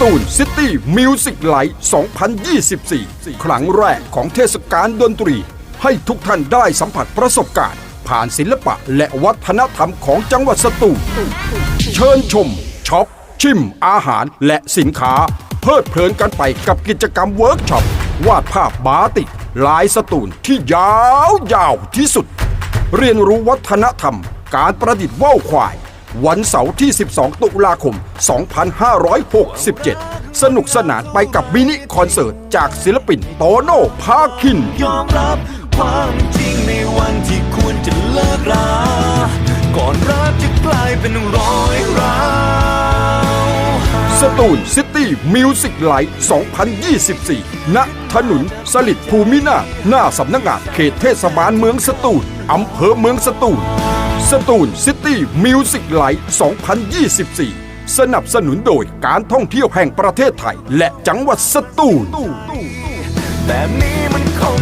ตูลซิตี้มิวสิกไลท์2024 ครั้งแรกของเทศกาลดนตรี ให้ทุกท่านได้สัมผัสประสบการณ์ ผ่านศิลปะและวัฒนธรรมของจังหวัดสตูล เชิญชมช็อป ชิมอาหารและสินค้า เพลิดเพลินกันไปกับกิจกรรมเวิร์กช็อป วาดภาพบาติกลายสตูลที่ยาวยาวที่สุด เรียนรู้วัฒนธรรม การประดิษฐ์ว่าวควาย วันเสาร์ที่ 12 ตุลาคม 2567 สนุกสนานไปกับมินิคอนเสิร์ตจากศิลปินโตโน่พาคิน ยอมรับความจริงในวันที่ควรจะเลิกราก่อนรักจะกลายเป็นรอยร้าวสตูลซิตี้มิวสิกไลท์2024 ณ ถนนสลิดภูมินาถหน้าสำนักงานเขตเทศบาลเมืองสตูลอำเภอเมืองสตูล สตูลซิตี้มิวสิกไลท์2024 สนับสนุนโดยการท่องเที่ยวแห่งประเทศไทย และจังหวัดสตูลแบบนี้มันคง